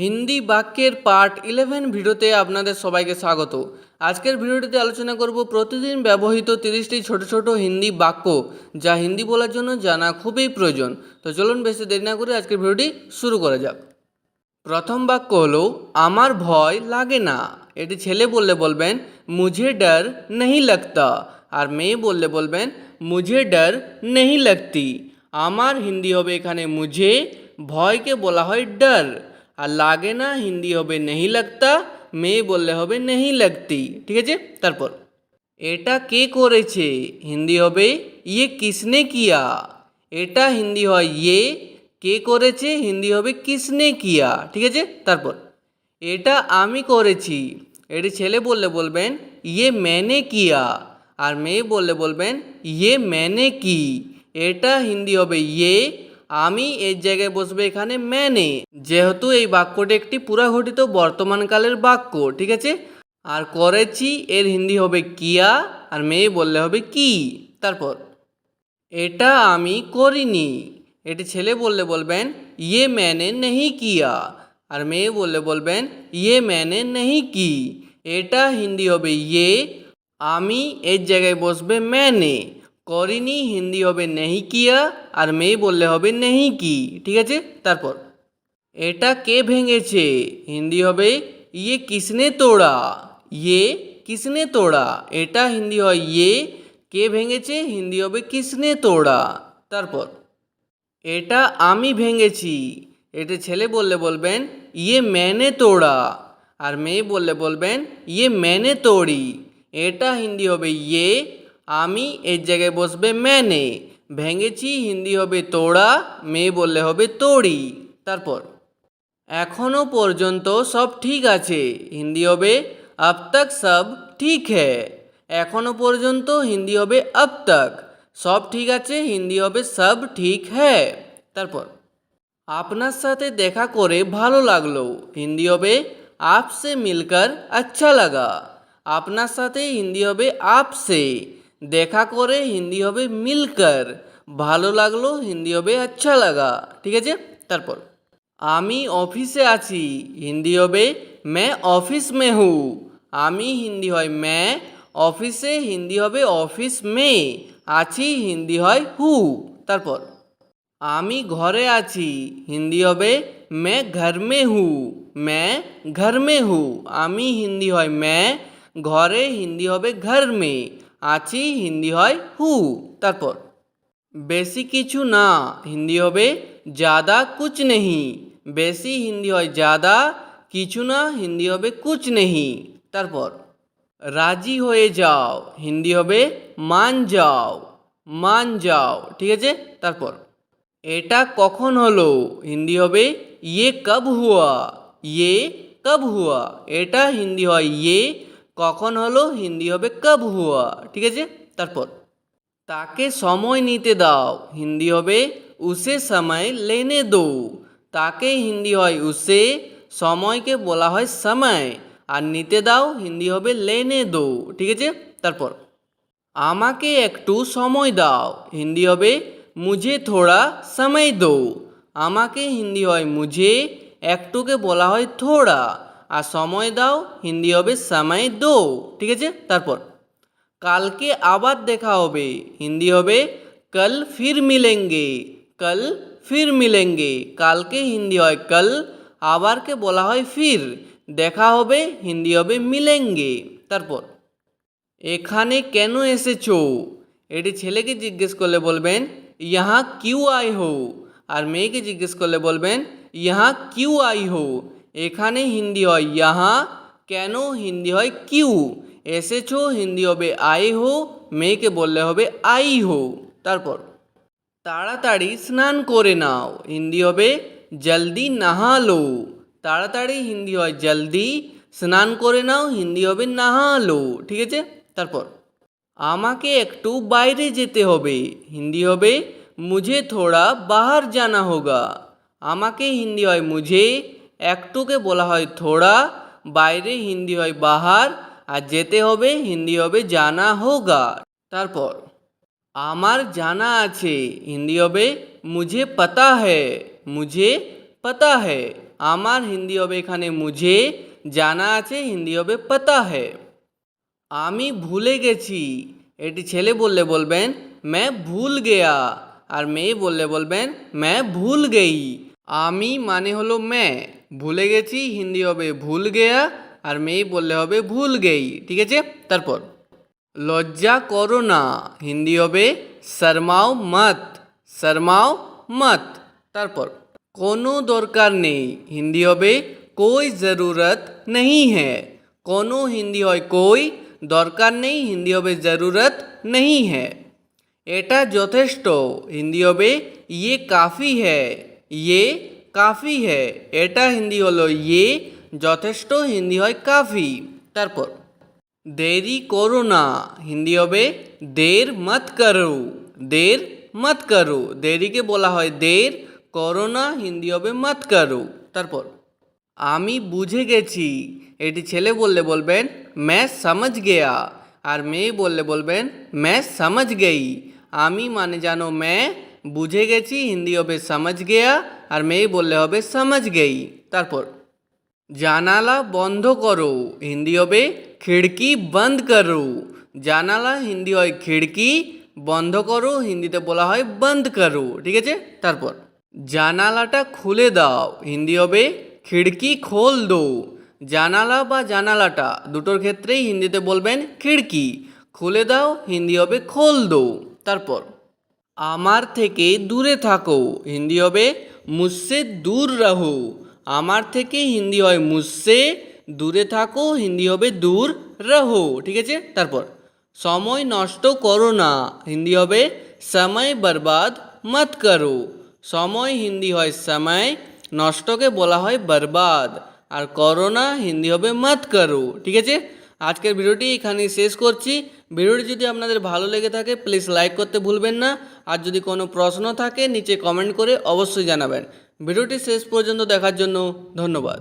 হিন্দি বাক্যের part eleven ভিডিওতে আপনাদের সবাইকে স্বাগত। আজকের ভিডিওটিতে আলোচনা করব প্রতিদিন ব্যবহৃত তিরিশটি ছোট ছোট হিন্দি বাক্য, যা হিন্দি বলার জন্য জানা খুবই প্রয়োজন। তো চলুন বেশি দেরি না করে আজকের ভিডিওটি শুরু করা যাক। প্রথম বাক্য হলো, আমার ভয় লাগে না। এটি ছেলে বললে বলবেন, মুঝে ডর নেই লাগতা। আর মেয়ে বললে বলবেন, মুঝে ডর নেই লাগতি। আমার হিন্দি হবে এখানে, মুঝে। ভয়কে বলা হয়, ডর। আর লাগে না, হিন্দি হবে নেহি লাগতা মেয়ে বললে হবে নেহি লাগতি। ঠিক আছে? তারপর, এটা কে করেছে? হিন্দি হবে ইয়ে কিসনে কিয়া? এটা হিন্দি হয় ইয়ে কে করেছে? হিন্দি হবে, কিসনে কিয়া? ঠিক আছে? তারপর, এটা আমি করেছি। এটি ছেলে বললে বলবেন ইয়ে ম্যানে কিয়া? আর মেয়ে বললে বলবেন ইয়ে ম্যানে কি? এটা হিন্দি হবে ইয়ে আমি এর জায়গায় বসবে এখানে ম্যানে যেহেতু এই বাক্যটি একটি পুরাঘটিত বর্তমানকালের বাক্য, ঠিক আছে? আর করেছি, এর হিন্দি হবে কিয়া, আর মেয়ে বললে হবে কি? তারপর, এটা আমি করিনি। এটি ছেলে বললে বলবেন ইয়ে ম্যানে নেহি কিয়া, আর মেয়ে বললে বলবেন ইয়ে ম্যানে নেহি কি? এটা হিন্দি হবে ইয়ে আমি এর জায়গায় বসবে ম্যানে করিনি, হিন্দি হবে নেহি কিয়া, আর মেয়ে বললে হবে নেহি কি, ঠিক আছে? তারপর, এটা কে ভেঙেছে? হিন্দি হবে ইয়ে কিসনে তোড়া? ইয়ে কিসনে তোড়া? এটা হিন্দি হয় ইয়ে কে ভেঙেছে? হিন্দি হবে কিসনে তোড়া? তারপর, এটা আমি ভেঙেছি। এটা ছেলে বললে বলবেন ইয়ে ম্যানে তোড়া। আর মেয়ে বললে বলবেন ইয়ে ম্যানে তোড়ি। এটা হিন্দি হবে ইয়ে আমি এর জায়গায় বসবে ম্যানে ভেঙেছি, হিন্দি হবে তোড়া, মেয়ে বললে হবে তোড়ি। তারপর এখনও পর্যন্ত সব ঠিক আছে। হিন্দি হবে আব তক সব ঠিক হ্যাঁ। এখনও পর্যন্ত হিন্দি হবে আব তক। সব ঠিক আছে, হিন্দি হবে সব ঠিক হ্যাঁ। তারপর, আপনার সাথে দেখা করে ভালো লাগল। হিন্দি হবে আপসে মিলকার আচ্ছা লাগা। আপনার সাথে হিন্দি হবে আপসে। দেখা করে হিন্দি হবে মিলকর। ভালো লাগল, হিন্দি হবে আচ্ছা লাগা। ঠিক আছে? তারপর। আমি অফিসে আছি, হিন্দি হবে মে অফিস মে হু। আমি হিন্দি হয় মে, অফিসে হিন্দি হবে অফিস মে, আছি হিন্দি হয় হু। তারপর। আমি ঘরে আছি, হিন্দি হবে মে ঘর মে হু, মে ঘর মে হু। আমি হিন্দি হয় মে, ঘরে হিন্দি হবে ঘর মে। আছি, হিন্দি হয় হু। তারপর, বেশি কিছু না, হিন্দি হবে জাদা কুচ নেহি। বেশি হিন্দি হয় জাদা কিছু না, হিন্দি হবে কুচ নেহি। তারপর, রাজি হয়ে যাও, হিন্দি হবে মান যাও মান যাও, ঠিক আছে? তারপর, এটা কখন হলো? হিন্দি হবে ইয়ে কব হুয়া ইয়ে কব হুয়া, এটা হিন্দি হয় ইয়ে কখন হলো? হিন্দি হবে কব হুয়া, ঠিক আছে? তারপর, তাকে সময় নিতে দাও, হিন্দি হবে উসে সময় লেনে দো, তাকে হিন্দি হয় উসে, সময়কে বলা হয় সময়, আর নিতে দাও, হিন্দি হবে লেনে দো, ঠিক আছে? তারপর, আমাকে একটু সময় দাও, হিন্দি হবে মুঝে থোড়া সময় দো, আমাকে হিন্দি হয় মুঝে, একটুকে বলা হয় থোড়া আর সময় দাও, হিন্দি হবে সময় দো। ঠিক আছে? তারপর, কালকে আবার দেখা হবে। হিন্দি হবে, কল ফির মিলেঙ্গে, কল ফির মিলেঙ্গে। কালকে হিন্দি হয় কল, আবারকে বলা হয় ফির। দেখা হবে, হিন্দি হবে মিলেঙ্গে। তারপর, এখানে কেন এসেছ? এটি ছেলেকে জিজ্ঞেস করলে বলবেন, ইহা কিউ আই হো? আর মেয়েকে জিজ্ঞেস করলে বলবেন, ইহা কিউ আই হো? এখানে হিন্দি হয় ইহা কেন হিন্দি হয় কিউ? এসেছ হিন্দি হবে আই হো, মেয়েকে বললে হবে আই হো। তারপর, তাড়াতাড়ি স্নান করে নাও। হিন্দি হবে জলদি নাহালো। তাড়াতাড়ি হিন্দি হয় জলদি স্নান করে নাও, হিন্দি হবে নাহালো। ঠিক আছে? তারপর, আমাকে একটু বাইরে যেতে হবে। হিন্দি হবে মুঝে থোড়া বাহার জানা হোগা। আমাকে হিন্দি হয় মুঝে একটুকে বলা হয় থোড়া, বাইরে হিন্দি হয় বাহার, আর যেতে হবে হিন্দি হবে জানা হোগা তারপর, আমার জানা আছে, হিন্দি হবে মুঝে পাতা হে মুঝে পাতা হে আমার হিন্দি হবে এখানে মুঝে, জানা আছে হিন্দি হবে পাতা হে আমি ভুলে গেছি, এটি ছেলে বললে বলবেন ম্যা ভুল গেয়া। আর মেয়ে বললে বলবেন ম্যা ভুল গেই। আমি মানে হলো मैं ভুলে গেছি, হিন্দি হবে ভুল গেয়া আর মেয়ে বললে হবে ভুল গেই, ঠিক আছে? তারপর, লজ্জা করো না, হিন্দি হবে শর্মাও মত শর্মাও মত। তারপর, কোনো দরকার নেই, হিন্দি হবে কোই জরুরত নেই হ্যাঁ কোনো হিন্দি হয় কই, দরকার নেই, হিন্দি হবে জরুরত নেই হ্যাঁ এটা যথেষ্ট, হিন্দি হবে ইয়ে কাফি হ্যাঁ ইয়ে কাফি হ্যাঁ এটা হিন্দি হলো ইয়ে যথেষ্ট হিন্দি হয় কাফি তারপর দেরি করো না হিন্দি হবে দের মত করো দের মত করো দেরিকে বলা হয় দের করো না হিন্দি হবে মত করো তারপর আমি বুঝে গেছি এটি ছেলে বললে বলবেন ম্যা সমঝ গেয়া আর মেয়ে বললে বলবেন ম্যা সমঝ গেই আমি মানে জানো ম্যা বুঝে গেছি, হিন্দি হবে সমঝ গেয়া, আর মেয়ে বললে হবে সমঝ গেই। তারপর, জানালা বন্ধ করো, হিন্দি হবে খিড়কি বন্ধ করো। জানালা, হিন্দি হয় খিড়কি, বন্ধ করো, হিন্দিতে বলা হয় বন্ধ করো, ঠিক আছে? তারপর, জানালাটা খুলে দাও, হিন্দি হবে খিড়কি খোল দো। জানালা বা জানালাটা, দুটোর ক্ষেত্রেই হিন্দিতে বলবেন খিড়কি। খুলে দাও, হিন্দি হবে খোল দো। তারপর আমার থেকে দূরে থাকো। হিন্দি হবে মুসসে দূর রহো। আমার থেকে হিন্দি হয় মুসসে দূরে থাকো, হিন্দি হবে দূর রহো। ঠিক আছে? তারপর, সময় নষ্ট করো না। হিন্দি হবে সময় বরবাদ মত করো। সময় হিন্দি হয় সময়, নষ্টকে বলা হয় বরবাদ। আর করোনা হিন্দি হবে মত করো। ঠিক আছে? আজকের ভিডিওটি এখানেই শেষ করছি। ভিডিওটি যদি আপনাদের ভালো লেগে থাকে প্লিজ লাইক করতে ভুলবেন না। আর যদি কোনো প্রশ্ন থাকে, নিচে কমেন্ট করে অবশ্যই জানাবেন। ভিডিওটি শেষ পর্যন্ত দেখার জন্য ধন্যবাদ।